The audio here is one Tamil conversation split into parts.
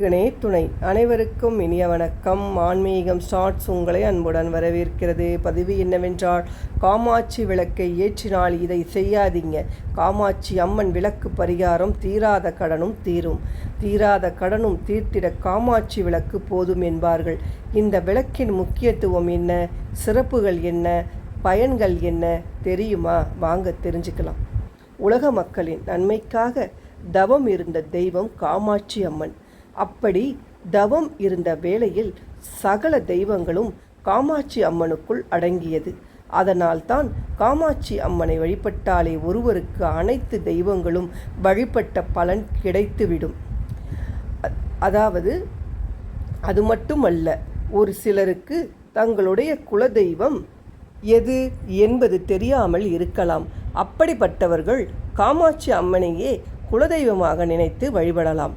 கணே துணை அனைவருக்கும் இனிய வணக்கம். ஆன்மீகம் ஸ்டார்ட்ஸ் உங்களை அன்புடன் வரவேற்கிறது. பதிவு என்னவென்றால் காமாட்சி விளக்கை ஏற்றினால் இதை செய்யாதீங்க. காமாட்சி அம்மன் விளக்கு பரிகாரம் தீராத கடனும் தீரும். தீராத கடனும் தீர்த்திட காமாட்சி விளக்கு போதும் என்பார்கள். இந்த விளக்கின் முக்கியத்துவம் என்ன? சிறப்புகள் என்ன? பயன்கள் என்ன? தெரியுமா? வாங்க தெரிஞ்சுக்கலாம். உலக மக்களின் நன்மைக்காக தவம் இருந்த தெய்வம் காமாட்சி அம்மன். அப்படி தவம் இருந்த வேளையில் சகல தெய்வங்களும் காமாட்சி அம்மனுக்குள் அடங்கியது. அதனால்தான் காமாட்சி அம்மனை வழிபட்டாலே ஒருவருக்கு அனைத்து தெய்வங்களும் வழிபட்ட பலன் கிடைத்துவிடும். அதாவது அது மட்டுமல்ல ஒரு சிலருக்கு தங்களுடைய குலதெய்வம் எது என்பது தெரியாமல் இருக்கலாம். அப்படிப்பட்டவர்கள் காமாட்சி அம்மனையே குலதெய்வமாக நினைத்து வழிபடலாம்.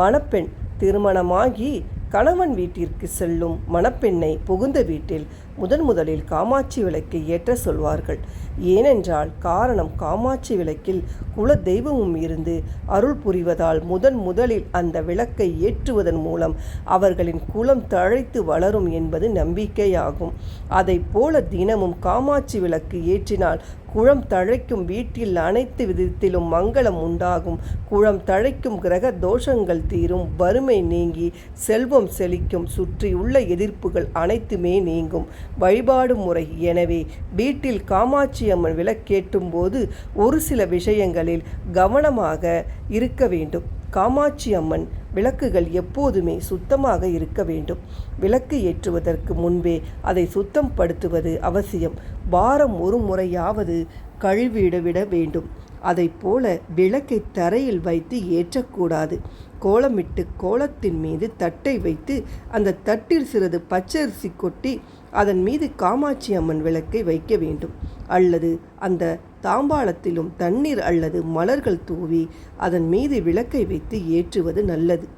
மணப்பெண் திருமணமாகி கணவன் வீட்டிற்கு செல்லும் மணப்பெண்ணை புகுந்த வீட்டில் முதன் முதலில் காமாட்சி விளக்கை ஏற்ற சொல்வார்கள். ஏனென்றால் காரணம் காமாட்சி விளக்கில் குல தெய்வமும் இருந்து அருள் புரிவதால் முதன் முதலில் அந்த விளக்கை ஏற்றுவதன் மூலம் அவர்களின் குலம் தழைத்து வளரும் என்பது நம்பிக்கையாகும். அதைப் போல தினமும் காமாட்சி விளக்கு ஏற்றினால் குளம் தழைக்கும் வீட்டில் அனைத்து விதத்திலும் மங்களம் உண்டாகும். குளம் தழைக்கும் கிரக தோஷங்கள் தீரும். வறுமை நீங்கி செல்வம் செழிக்கும். சுற்றியுள்ள எதிர்ப்புகள் அனைத்துமே நீங்கும். வழிபாடு முறை. எனவே வீட்டில் காமாட்சி அம்மன் விளக்கேற்றும் போது ஒரு சில விஷயங்களில் கவனமாக இருக்க வேண்டும். காமாட்சி அம்மன் விளக்குகள் எப்போதுமே சுத்தமாக இருக்க வேண்டும். விளக்கு ஏற்றுவதற்கு முன்பே அதை சுத்தம் படுத்துவது அவசியம். வாரம் ஒரு முறையாவது கழுவிட விட வேண்டும். அதைப் போல விளக்கை தரையில் வைத்து ஏற்றக்கூடாது. கோலமிட்டு கோலத்தின் மீது தட்டை வைத்து அந்த தட்டில் சிறிது பச்சரிசி கொட்டி அதன் மீது காமாட்சி அம்மன் விளக்கை வைக்க வேண்டும். அல்லது அந்த தாம்பாளத்திலும் தண்ணீர் அல்லது மலர்கள் தூவி அதன் மீது விளக்கை வைத்து ஏற்றுவது நல்லது.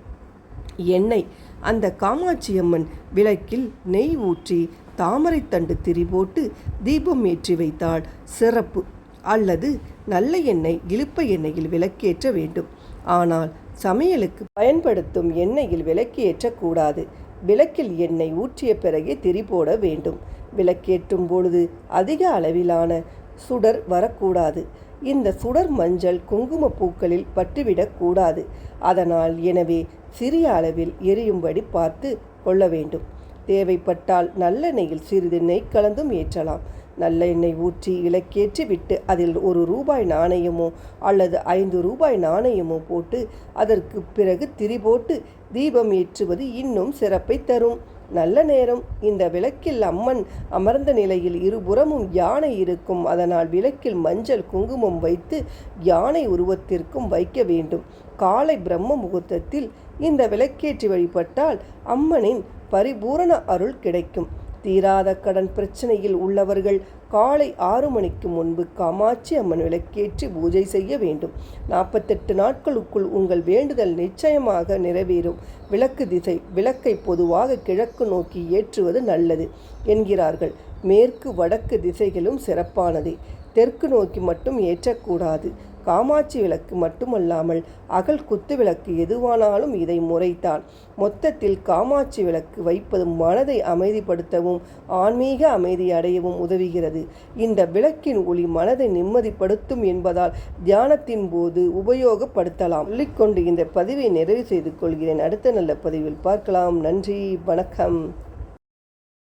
எண்ணெய். அந்த காமாட்சி அம்மன் விளக்கில் நெய் ஊற்றி தாமரைத்தண்டு திரி போட்டு தீபம் ஏற்றி வைத்தால் சிறப்பு. அல்லது நல்ல எண்ணெய் இழுப்ப எண்ணெயில் விளக்கேற்ற வேண்டும். ஆனால் சமையலுக்கு பயன்படுத்தும் எண்ணெயில் விளக்கேற்றக்கூடாது. விளக்கில் எண்ணெய் ஊற்றிய பிறகே திரி போட வேண்டும். விளக்கேற்றும் பொழுது அதிக அளவிலான சுடர் வரக்கூடாது. இந்த சுடர் மஞ்சள் குங்கும பூக்களில் பட்டுவிடக்கூடாது அதனால் எனவே சிறிய அளவில் எரியும்படி பார்த்து கொள்ள வேண்டும். தேவைப்பட்டால் நல்லெண்ணெயில் சிறிது நெய் கலந்தும் ஏற்றலாம். நல்ல எண்ணெய் ஊற்றி இலக்கேற்றி விட்டு அதில் ஒரு ரூபாய் நாணயமோ அல்லது ஐந்து ரூபாய் நாணயமோ போட்டு அதற்கு பிறகு திரி போட்டு தீபம் ஏற்றுவது இன்னும் சிறப்பை தரும். நல்ல நேரம். இந்த விளக்கில் அம்மன் அமர்ந்த நிலையில் இருபுறமும் யானை இருக்கும். அதனால் விளக்கில் மஞ்சள் குங்குமம் வைத்து யானை உருவத்திற்கும் வைக்க வேண்டும். காலை பிரம்ம முகூர்த்தத்தில் இந்த விளக்கேற்றி வழிபட்டால் அம்மனின் பரிபூரண அருள் கிடைக்கும். தீராத கடன் பிரச்சனையில் உள்ளவர்கள் காலை ஆறு மணிக்கு முன்பு காமாட்சி அம்மன் விளக்கேற்றி பூஜை செய்ய வேண்டும். நாற்பத்தெட்டு நாட்களுக்குள் உங்கள் வேண்டுதல் நிச்சயமாக நிறைவேறும். விளக்கு திசை விளக்கை பொதுவாக கிழக்கு நோக்கி ஏற்றுவது நல்லது என்கிறார்கள். மேற்கு வடக்கு திசைகளும் சிறப்பானது. தெற்கு நோக்கி மட்டும் ஏற்றக்கூடாது. காமாட்சி விளக்கு மட்டுமல்லாமல் அகல் குத்து விளக்கு எதுவானாலும் இதை முறைத்தான். மொத்தத்தில் காமாட்சி விளக்கு வைப்பது மனதை அமைதிப்படுத்தவும் ஆன்மீக அமைதி அடையவும் உதவுகிறது. இந்த விளக்கின் ஒளி மனதை நிம்மதிப்படுத்தும் என்பதால் தியானத்தின் போது உபயோகப்படுத்தலாம். சொல்லிக்கொண்டு இந்த பதிவை நிறைவு செய்து கொள்கிறேன். அடுத்த நல்ல பதிவில் பார்க்கலாம். நன்றி வணக்கம்.